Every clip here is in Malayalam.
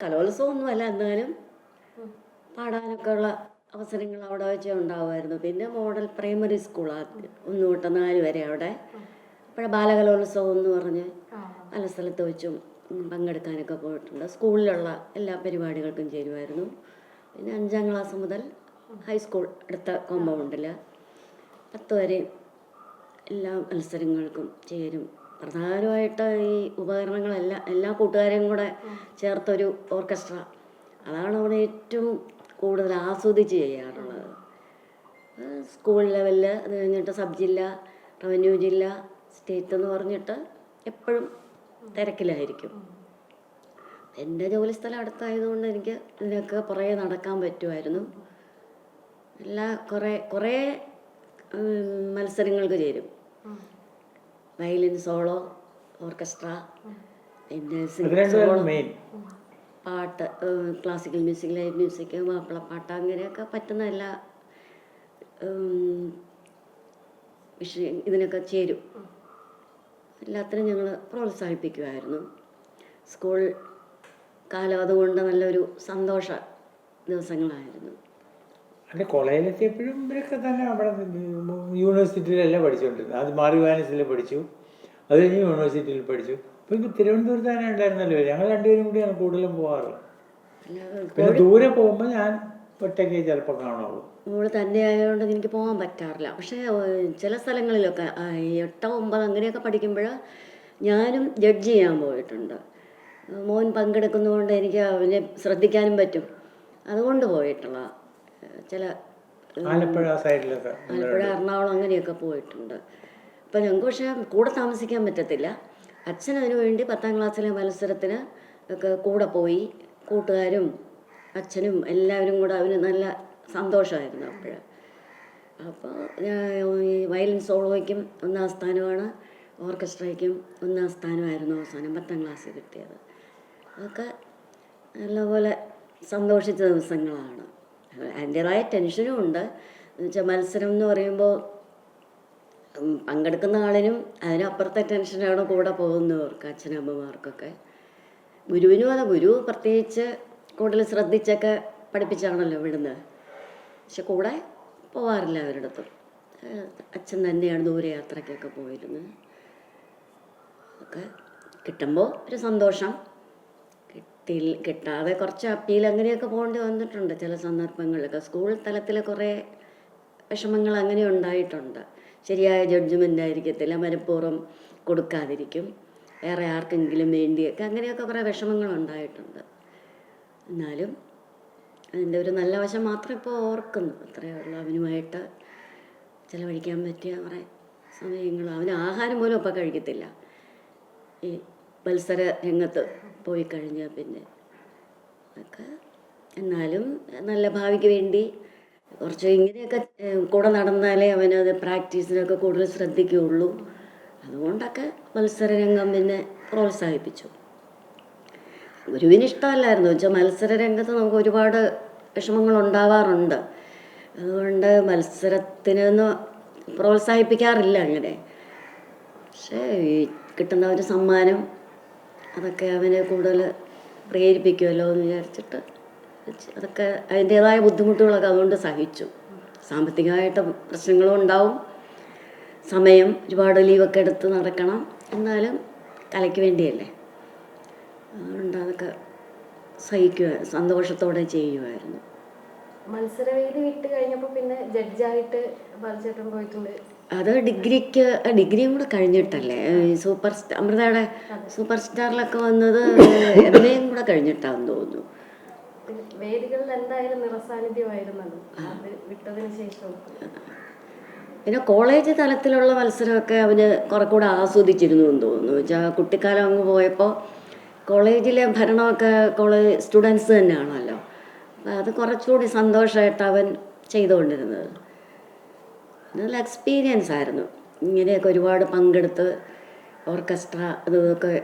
കലോത്സവമൊന്നുമല്ല എന്നാലും പാടാനൊക്കെ ഉള്ള അവസരങ്ങൾ അവിടെ വെച്ച് ഉണ്ടാവുമായിരുന്നു. പിന്നെ മോഡൽ പ്രൈമറി സ്കൂൾ ഒന്ന് തൊട്ട് നാല് വരെ അവിടെ. അപ്പോഴെ ബാലകലോത്സവം എന്ന് പറഞ്ഞ് പല സ്ഥലത്ത് വെച്ചും പങ്കെടുക്കാനൊക്കെ പോയിട്ടുണ്ട്. സ്കൂളിലുള്ള എല്ലാ പരിപാടികൾക്കും ചേരുമായിരുന്നു. പിന്നെ അഞ്ചാം ക്ലാസ് മുതൽ ഹൈസ്കൂൾ അടുത്ത കോമ്പൗണ്ടിൽ പത്ത് വരെ എല്ലാ മത്സരങ്ങൾക്കും ചേരും. പ്രധാനമായിട്ട് ഈ ഉപകരണങ്ങളെല്ലാം എല്ലാ കൂട്ടുകാരെയും കൂടെ ചേർത്തൊരു ഓർക്കസ്ട്ര. അതാണ് അവിടെ ഏറ്റവും കൂടുതൽ ആസ്വദിച്ച് ചെയ്യാറുള്ളത്. സ്കൂൾ ലെവലിൽ അത് കഴിഞ്ഞിട്ട് സബ് ജില്ല റവന്യൂ ജില്ല സ്റ്റേറ്റ് എന്ന് പറഞ്ഞിട്ട് എപ്പോഴും തിരക്കിലായിരിക്കും. എന്റെ ജോലി സ്ഥലം അടുത്തായതുകൊണ്ട് എനിക്ക് ഇതിനൊക്കെ കുറേ നടക്കാൻ പറ്റുമായിരുന്നു. എല്ലാ കുറേ കുറേ മത്സരങ്ങൾക്ക് ചേരും. വയലിൻ സോളോ ഓർക്കസ്ട്ര പിന്നെ പാട്ട് ക്ലാസിക്കൽ മ്യൂസിക് ലൈവ് മ്യൂസിക് മാപ്പിളപ്പാട്ട് അങ്ങനെയൊക്കെ പറ്റുന്ന എല്ലാ വിഷയം ഇതിനൊക്കെ ചേരും. എല്ലാത്തിനും ഞങ്ങൾ പ്രോത്സാഹിപ്പിക്കുമായിരുന്നു സ്കൂൾ കാലം അതുകൊണ്ട് നല്ലൊരു സന്തോഷ ദിവസങ്ങളായിരുന്നു. അല്ല കോളേജിലെത്തിയപ്പോഴും ഇവരൊക്കെ തന്നെ അവിടെ യൂണിവേഴ്സിറ്റിയിലല്ല പഠിച്ചുകൊണ്ടിരുന്നത് അത് മാറി വാനസിലെ പഠിച്ചു. അത് കഴിഞ്ഞ് യൂണിവേഴ്സിറ്റിയിൽ പഠിച്ചു. അപ്പൊ ഇപ്പം തിരുവനന്തപുരത്ത് തന്നെ ഉണ്ടായിരുന്നല്ലോ. ഞങ്ങൾ രണ്ടുപേരും കൂടിയാണ് കൂടുതലും പോകാറുള്ളത് പിന്നെ ദൂരെ പോകുമ്പോൾ ഞാൻ ഒറ്റയ്ക്ക് ചിലപ്പോൾ കാണുള്ളൂ. നമ്മൾ തന്നെ ആയതുകൊണ്ട് എനിക്ക് പോകാൻ പറ്റാറില്ല. പക്ഷേ ചില സ്ഥലങ്ങളിലൊക്കെ എട്ടോ ഒമ്പത് അങ്ങനെയൊക്കെ പഠിക്കുമ്പോൾ ഞാനും ജഡ്ജ് ചെയ്യാൻ പോയിട്ടുണ്ട്. മോൻ പങ്കെടുക്കുന്നതുകൊണ്ട് എനിക്ക് അവനെ ശ്രദ്ധിക്കാനും പറ്റും. അതുകൊണ്ട് പോയിട്ടുള്ള ചില ആലപ്പുഴ സൈഡിലൊക്കെ ആലപ്പുഴ എറണാകുളം അങ്ങനെയൊക്കെ പോയിട്ടുണ്ട്. അപ്പം ഞങ്ങൾക്ക് പക്ഷേ കൂടെ താമസിക്കാൻ പറ്റത്തില്ല. അച്ഛൻ അതിനു വേണ്ടി പത്താം ക്ലാസ്സിലെ മത്സരത്തിന് ഒക്കെ കൂടെ പോയി. കൂട്ടുകാരും അച്ഛനും എല്ലാവരും കൂടെ അവന് നല്ല സന്തോഷമായിരുന്നു അപ്പോൾ അപ്പോൾ ഈ വയലിൻ സോളോയ്ക്കും ഒന്നാം സ്ഥാനമാണ്. ഓർക്കസ്ട്രയ്ക്കും ഒന്നാം സ്ഥാനമായിരുന്നു അവസാനം പത്താം ക്ലാസ് കിട്ടിയത്. അതൊക്കെ നല്ലപോലെ സന്തോഷിച്ച ദിവസങ്ങളാണ്. അതിന്റെതായ ടെൻഷനും ഉണ്ട്. എന്നുവെച്ചാൽ മത്സരം എന്ന് പറയുമ്പോൾ പങ്കെടുക്കുന്ന ആളിനും അതിനപ്പുറത്തെ ടെൻഷനാണ് കൂടെ പോകുന്നവർക്ക് അച്ഛനമ്മമാർക്കൊക്കെ. ഗുരുവിനും അതെ ഗുരു പ്രത്യേകിച്ച് കൂടുതൽ ശ്രദ്ധിച്ചൊക്കെ പഠിപ്പിച്ചാണല്ലോ വിടുന്നത്. പക്ഷെ കൂടെ പോവാറില്ല അവരുടെ അടുത്ത് അച്ഛൻ തന്നെയാണ് ദൂരയാത്രയ്ക്കൊക്കെ പോയിരുന്നത്. ഒക്കെ കിട്ടുമ്പോൾ ഒരു സന്തോഷം. കിട്ടി കിട്ടാതെ കുറച്ച് അപ്പീൽ അങ്ങനെയൊക്കെ പോകേണ്ടി വന്നിട്ടുണ്ട് ചില സന്ദർഭങ്ങളിലൊക്കെ. സ്കൂൾ തലത്തിൽ കുറേ വിഷമങ്ങൾ അങ്ങനെ ഉണ്ടായിട്ടുണ്ട്. ശരിയായ ജഡ്ജ്മെന്റ് ആയിരിക്കത്തില്ല. മനഃപൂർവം കൊടുക്കാതിരിക്കും. വേറെ ആർക്കെങ്കിലും വേണ്ടിയൊക്കെ അങ്ങനെയൊക്കെ കുറേ വിഷമങ്ങൾ ഉണ്ടായിട്ടുണ്ട് എന്നാലും അതിന്റെ ഒരു നല്ല വശം മാത്രം ഇപ്പോൾ ഓർക്കുന്നു. അത്രയേ ഉള്ളൂ. അവനുമായിട്ട് ചിലവഴിക്കാൻ പറ്റിയ കുറേ സമയങ്ങൾ അവന് ആഹാരം പോലും ഇപ്പം കഴിക്കത്തില്ല. ഈ മത്സര രംഗത്ത് പോയി കഴിഞ്ഞാൽ പിന്നെ ഒക്കെ എന്നാലും നല്ല ഭാവിക്ക് വേണ്ടി കുറച്ച് ഇങ്ങനെയൊക്കെ കൂടെ നടന്നാലേ അവനത് പ്രാക്ടീസിനൊക്കെ കൂടുതൽ ശ്രദ്ധിക്കുകയുള്ളൂ. അതുകൊണ്ടൊക്കെ മത്സരരംഗം പിന്നെ പ്രോത്സാഹിപ്പിച്ചു. ഗുരുവിന് ഇഷ്ടമല്ലായിരുന്നു വെച്ചാൽ മത്സര രംഗത്ത് നമുക്ക് ഒരുപാട് വിഷമങ്ങൾ ഉണ്ടാവാറുണ്ട്. അതുകൊണ്ട് മത്സരത്തിനൊന്നും പ്രോത്സാഹിപ്പിക്കാറില്ല അങ്ങനെ. പക്ഷേ ഈ കിട്ടുന്ന ഒരു സമ്മാനം അതൊക്കെ അവനെ കൂടുതൽ പ്രേരിപ്പിക്കുമല്ലോ എന്ന് വിചാരിച്ചിട്ട് അതൊക്കെ അതിന്റേതായ ബുദ്ധിമുട്ടുകളൊക്കെ അതുകൊണ്ട് സഹിച്ചു. സാമ്പത്തികമായിട്ട് പ്രശ്നങ്ങളും ഉണ്ടാവും. സമയം ഒരുപാട് ലീവൊക്കെ എടുത്ത് നടക്കണം. എന്നാലും കലയ്ക്ക് വേണ്ടിയല്ലേ? അതുകൊണ്ട് അതൊക്കെ സഹിക്കുക സന്തോഷത്തോടെ ചെയ്യുമായിരുന്നു മത്സരവേദി വിട്ട് കഴിഞ്ഞപ്പോൾ പിന്നെ ജഡ്ജായിട്ട് ബാലചേട്ടൻ പോയിട്ടുണ്ട്. അത് ഡിഗ്രിക്ക് ഡിഗ്രിയും കൂടെ കഴിഞ്ഞിട്ടല്ലേ? സൂപ്പർ സ്റ്റാർ അമൃതയുടെ സൂപ്പർ സ്റ്റാറിലൊക്കെ വന്നത് എം എയും കൂടെ കഴിഞ്ഞിട്ടാന്ന് തോന്നുന്നു. വേദികളിൽ എന്തായാലും നിറസാന്നിധ്യമായിരുന്നല്ലോ. അത് വിട്ടതിന് ശേഷം. പിന്നെ കോളേജ് തലത്തിലുള്ള മത്സരമൊക്കെ അവന് കുറെ കൂടെ ആസ്വദിച്ചിരുന്നു എന്ന് തോന്നുന്നു. വെച്ചാൽ കുട്ടിക്കാലം അങ്ങ് പോയപ്പോൾ കോളേജിലെ ഭരണമൊക്കെ കോളേജ് സ്റ്റുഡൻസ് തന്നെയാണല്ലോ. അത് കുറച്ചുകൂടി സന്തോഷമായിട്ട് അവൻ ചെയ്തുകൊണ്ടിരുന്നത്. നല്ല എക്സ്പീരിയൻസ് ആയിരുന്നു. ഇങ്ങനെയൊക്കെ ഒരുപാട് പങ്കെടുത്ത് ഓർക്കസ്ട്ര അതൊക്കെ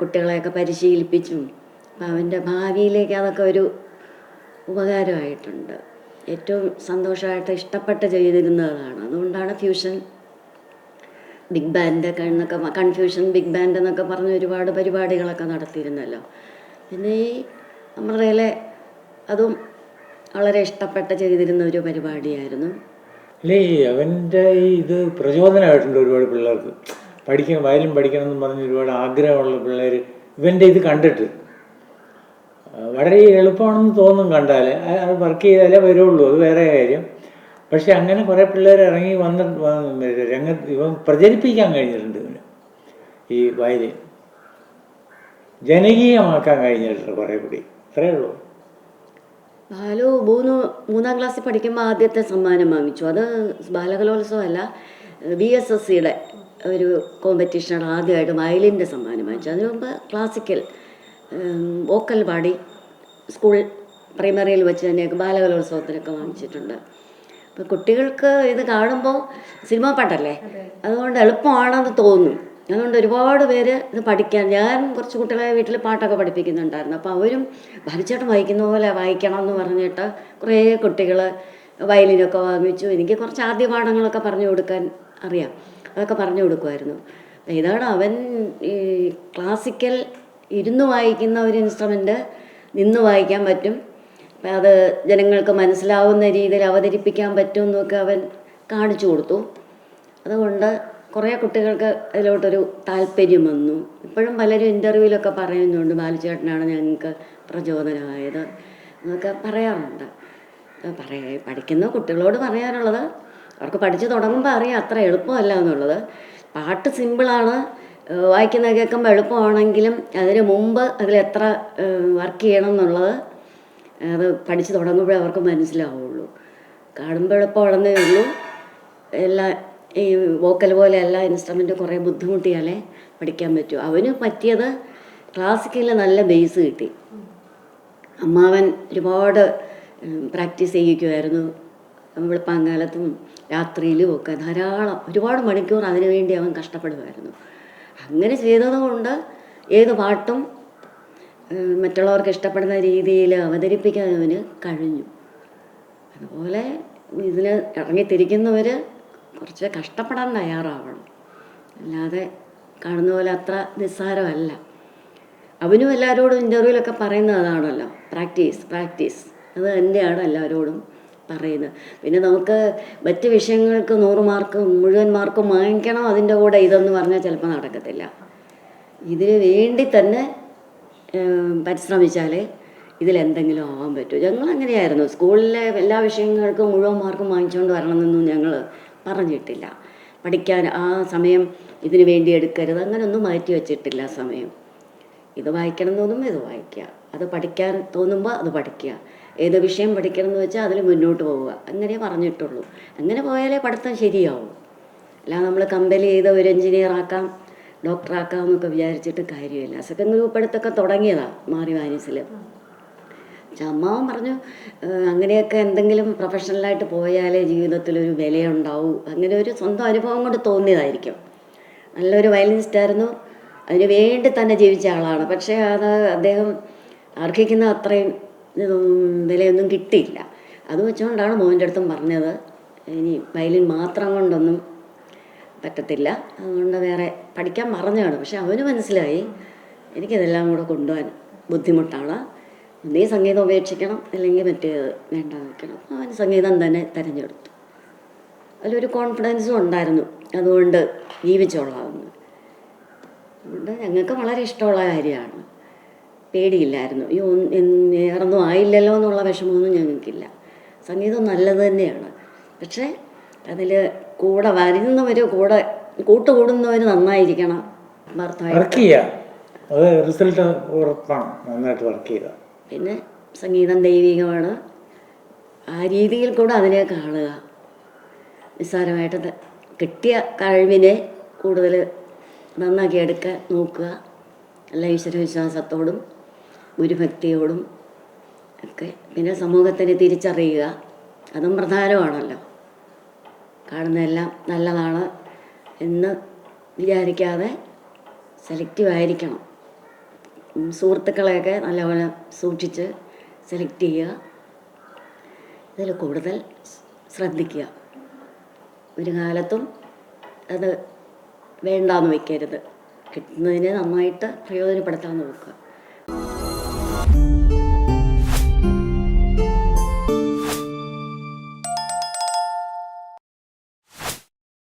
കുട്ടികളെയൊക്കെ പരിശീലിപ്പിച്ചും അവന്റെ ഭാവിയിലേക്ക് അതൊക്കെ ഒരു ഉപകാരമായിട്ടുണ്ട്. ഏറ്റവും സന്തോഷമായിട്ട് ഇഷ്ടപ്പെട്ട് ചെയ്തിരുന്നതാണ്. അതുകൊണ്ടാണ് ഫ്യൂഷൻ ബിഗ് ബാൻഡ് എന്നൊക്കെ കൺഫ്യൂഷൻ ബിഗ് ബാൻഡ് എന്നൊക്കെ പറഞ്ഞ് ഒരുപാട് പരിപാടികളൊക്കെ നടത്തിയിരുന്നല്ലോ. പിന്നെ ഈ അമൃതയിലെ അതും വളരെ ഇഷ്ടപ്പെട്ട് ചെയ്തിരുന്ന ഒരു പരിപാടിയായിരുന്നു. അല്ലേ അവന്റെ ഈ ഇത് പ്രചോദനമായിട്ടുണ്ട് ഒരുപാട് പിള്ളേർക്ക്. പഠിക്കണം വയലും പഠിക്കണം എന്ന് പറഞ്ഞ് ഒരുപാട് ആഗ്രഹമുള്ള പിള്ളേർ ഇവന്റെ ഇത് കണ്ടിട്ട് വളരെ എളുപ്പമാണെന്ന് തോന്നും കണ്ടാൽ അത് വർക്ക് ചെയ്താലേ വരുള്ളൂ അത് വേറെ കാര്യം. പക്ഷെ അങ്ങനെ കുറേ പിള്ളേർ ഇറങ്ങി വന്ന് രംഗ ഇവൻ പ്രചരിപ്പിക്കാൻ കഴിഞ്ഞിട്ടുണ്ട് ഈ വയലിൻ ജനകീയമാക്കാൻ കഴിഞ്ഞിട്ടുണ്ട് കുറേ കൂടി. അത്രേ ഉള്ളൂ. ബാലു മൂന്ന് മൂന്നാം ക്ലാസ്സിൽ പഠിക്കുമ്പോൾ ആദ്യത്തെ സമ്മാനം വാങ്ങിച്ചു. അത് ബാലകലോത്സവമല്ല ബി എസ് എസ് സിയുടെ ഒരു കോമ്പറ്റീഷനാണ് ആദ്യമായിട്ട് വയലിന്റെ സമ്മാനം വാങ്ങിച്ചു അതിനു ക്ലാസിക്കൽ വോക്കൽ പാടി സ്കൂൾ പ്രൈമറിയിൽ വെച്ച് തന്നെയൊക്കെ ബാലകലോത്സവത്തിനൊക്കെ വാങ്ങിച്ചിട്ടുണ്ട്. അപ്പോൾ കുട്ടികൾക്ക് ഇത് കാണുമ്പോൾ സിനിമാ പാട്ടല്ലേ? അതുകൊണ്ട് എളുപ്പമാണെന്ന് തോന്നും. അതുകൊണ്ട് ഒരുപാട് പേര് ഇത് പഠിക്കാൻ ഞാൻ കുറച്ച് കുട്ടികളെ വീട്ടിൽ പാട്ടൊക്കെ പഠിപ്പിക്കുന്നുണ്ടായിരുന്നു. അപ്പോൾ അവരും ഭരിച്ചേട്ടൻ വായിക്കുന്ന പോലെ വായിക്കണം എന്ന് പറഞ്ഞിട്ട് കുറേ കുട്ടികൾ വയലിനൊക്കെ വാങ്ങിച്ചു. എനിക്ക് കുറച്ച് ആദ്യ പാഠങ്ങളൊക്കെ പറഞ്ഞു കൊടുക്കാൻ അറിയാം. അതൊക്കെ പറഞ്ഞു കൊടുക്കുമായിരുന്നു. ഇതാണ് അവൻ ഈ ക്ലാസിക്കൽ ഇരുന്ന് വായിക്കുന്ന ഒരു ഇൻസ്ട്രുമെന്റ് നിന്ന് വായിക്കാൻ പറ്റും. അത് ജനങ്ങൾക്ക് മനസ്സിലാവുന്ന രീതിയിൽ അവതരിപ്പിക്കാൻ പറ്റും എന്നൊക്കെ അവൻ കാണിച്ചു കൊടുത്തു. അതുകൊണ്ട് കുറേ കുട്ടികൾക്ക് അതിലോട്ടൊരു താല്പര്യം വന്നു. ഇപ്പോഴും പലരും ഇന്റർവ്യൂവിലൊക്കെ പറയുന്നുണ്ട് ബാലുചേട്ടനാണ് ഞങ്ങൾക്ക് പ്രചോദനമായത് എന്നൊക്കെ പറയാറുണ്ട്. പറയാ പഠിക്കുന്ന കുട്ടികളോട് പറയാനുള്ളത്. അവർക്ക് പഠിച്ചു തുടങ്ങുമ്പോൾ അറിയാം അത്ര എളുപ്പമല്ല എന്നുള്ളത്. പാട്ട് സിമ്പിളാണ് വായിക്കുന്ന കേൾക്കുമ്പോൾ എളുപ്പമാണെങ്കിലും അതിന് മുമ്പ് എത്ര വർക്ക് ചെയ്യണം എന്നുള്ളത് അത് പഠിച്ചു തുടങ്ങുമ്പോഴേ അവർക്ക് മനസ്സിലാവുള്ളൂ. കാണുമ്പോൾ എളുപ്പമാണെന്നേ ഉള്ളൂ. എല്ലാ ഈ വോക്കൽ പോലെ എല്ലാ ഇൻസ്ട്രുമെന്റും കുറേ ബുദ്ധിമുട്ടിയാലേ പഠിക്കാൻ പറ്റൂ. അവന് പറ്റിയത് ക്ലാസിക്കലിൽ നല്ല ബേസ് കിട്ടി. അമ്മാവൻ ഒരുപാട് പ്രാക്ടീസ് ചെയ്യിക്കുമായിരുന്നു വെളുപ്പാങ്കാലത്തും രാത്രിയിലും ഒക്കെ ധാരാളം ഒരുപാട് മണിക്കൂർ അതിനുവേണ്ടി അവൻ കഷ്ടപ്പെടുമായിരുന്നു അങ്ങനെ ചെയ്തത് കൊണ്ട് ഏത് പാട്ടും മറ്റുള്ളവർക്ക് ഇഷ്ടപ്പെടുന്ന രീതിയിൽ അവതരിപ്പിക്കാൻ അവന് കഴിഞ്ഞു. അതുപോലെ ഇതിന് ഇറങ്ങിത്തിരിക്കുന്നവർ കുറച്ച് കഷ്ടപ്പെടാൻ തയ്യാറാവണം. അല്ലാതെ കാണുന്ന പോലെ അത്ര നിസ്സാരമല്ല. അവനും എല്ലാവരോടും ഇന്റർവ്യൂവിലൊക്കെ പറയുന്നത് അതാണല്ലോ പ്രാക്ടീസ് പ്രാക്ടീസ് അത് തന്നെയാണ് എല്ലാവരോടും പറയുന്നത്. പിന്നെ നമുക്ക് മറ്റ് വിഷയങ്ങൾക്ക് നൂറ് മാർക്ക് മുഴുവൻ മാർക്കും വാങ്ങിക്കണം അതിന്റെ കൂടെ ഇതെന്ന് പറഞ്ഞാൽ ചിലപ്പോൾ നടക്കത്തില്ല. ഇതിന് വേണ്ടി തന്നെ പരിശ്രമിച്ചാൽ ഇതിലെന്തെങ്കിലും ആവാൻ പറ്റുമോ ഞങ്ങൾ അങ്ങനെയായിരുന്നു സ്കൂളിലെ എല്ലാ വിഷയങ്ങൾക്കും മുഴുവൻ മാർക്കും വാങ്ങിച്ചുകൊണ്ട് വരണമെന്നൊന്നും ഞങ്ങൾ പറഞ്ഞിട്ടില്ല. പഠിക്കാൻ ആ സമയം ഇതിന് വേണ്ടി എടുക്കരുത്. അങ്ങനെയൊന്നും മാറ്റി വെച്ചിട്ടില്ല സമയം. ഇത് വായിക്കണം തോന്നുമ്പോൾ ഇത് വായിക്കുക. അത് പഠിക്കാൻ തോന്നുമ്പോൾ അത് പഠിക്കുക. ഏത് വിഷയം പഠിക്കണം എന്ന് വെച്ചാൽ അതിൽ മുന്നോട്ട് പോവുക. അങ്ങനെ പറഞ്ഞിട്ടുള്ളൂ. അങ്ങനെ പോയാലേ പഠിത്തം ശരിയാവും. അല്ല നമ്മൾ കമ്പനി ചെയ്ത ഒരു എഞ്ചിനീയർ ആക്കാം ഡോക്ടറാക്കാം എന്നൊക്കെ വിചാരിച്ചിട്ട് കാര്യമില്ല. സെക്കൻഡ് ഗ്രൂപ്പ് എടുത്തൊക്കെ തുടങ്ങിയതാണ് മാറി വാനിസിൽ അമ്മാവൻ പറഞ്ഞു "ഏഹ് അങ്ങനെയൊക്കെ എന്തെങ്കിലും പ്രൊഫഷണലായിട്ട് പോയാലേ ജീവിതത്തിലൊരു വിലയുണ്ടാവൂ. അങ്ങനെ ഒരു സ്വന്തം അനുഭവം കൊണ്ട് തോന്നിയതായിരിക്കും. നല്ലൊരു വയലിനിസ്റ്റ് ആയിരുന്നു. അതിന് വേണ്ടി തന്നെ ജീവിച്ച ആളാണ്. പക്ഷേ അത് അദ്ദേഹം അർഹിക്കുന്ന അത്രയും വിലയൊന്നും കിട്ടിയില്ല. അത് വെച്ചുകൊണ്ടാണ് മോന്റെ അടുത്തും പറഞ്ഞത്. ഇനി വയലിൻ മാത്രം കൊണ്ടൊന്നും പറ്റത്തില്ല. അതുകൊണ്ട് വേറെ പഠിക്കാൻ പറഞ്ഞതാണ് പക്ഷെ അവന് മനസ്സിലായി എനിക്കിതെല്ലാം കൂടെ കൊണ്ടുപോകാൻ ബുദ്ധിമുട്ടാണ്. ഒന്നേ സംഗീതം ഉപേക്ഷിക്കണം അല്ലെങ്കിൽ മറ്റേത് വേണ്ട വയ്ക്കണം അവൻ സംഗീതം തന്നെ തിരഞ്ഞെടുത്തു. അതിലൊരു കോൺഫിഡൻസും ഉണ്ടായിരുന്നു. അതുകൊണ്ട് ജീവിച്ചോളാമെന്ന് അതുകൊണ്ട് ഞങ്ങൾക്ക് വളരെ ഇഷ്ടമുള്ള കാര്യമാണ്. പേടിയില്ലായിരുന്നു. അയ്യോ വേറൊന്നും ആയില്ലല്ലോ എന്നുള്ള വിഷമമൊന്നും ഞങ്ങൾക്കില്ല. സംഗീതം നല്ലത് തന്നെയാണ്. പക്ഷേ അതിൽ കൂടെ വരുന്നവർ കൂടെ കൂട്ടുകൂടുന്നവർ നന്നായിരിക്കണം വർക്ക് ചെയ്യുക റിസൾട്ട് ഉറപ്പാണ്. നന്നായിട്ട് വർക്ക് ചെയ്യുക പിന്നെ സംഗീതം ദൈവികമാണ്. ആ രീതിയിൽ കൂടെ അതിനെ കാണുക നിസ്സാരമായിട്ട് കിട്ടിയ കഴിവിനെ കൂടുതൽ നന്നാക്കി എടുക്കാൻ നോക്കുക. എല്ലാ ഈശ്വരവിശ്വാസത്തോടും ഗുരുഭക്തിയോടും ഒക്കെ പിന്നെ സമൂഹത്തിനെ തിരിച്ചറിയുക. അതും പ്രധാനമാണല്ലോ. കാണുന്നതെല്ലാം നല്ലതാണ് എന്ന് വിചാരിക്കാതെ സെലക്റ്റീവ് ആയിരിക്കണം. സുഹൃത്തുക്കളെയൊക്കെ നല്ലപോലെ സൂക്ഷിച്ച് സെലക്ട് ചെയ്യുക. ഇതിൽ കൂടുതൽ ശ്രദ്ധിക്കുക. ഒരു കാലത്തും അത് വേണ്ടാന്ന് വയ്ക്കരുത് കിട്ടുന്നതിനെ നന്നായിട്ട് പ്രയോജനപ്പെടുത്താൻ നോക്കുക.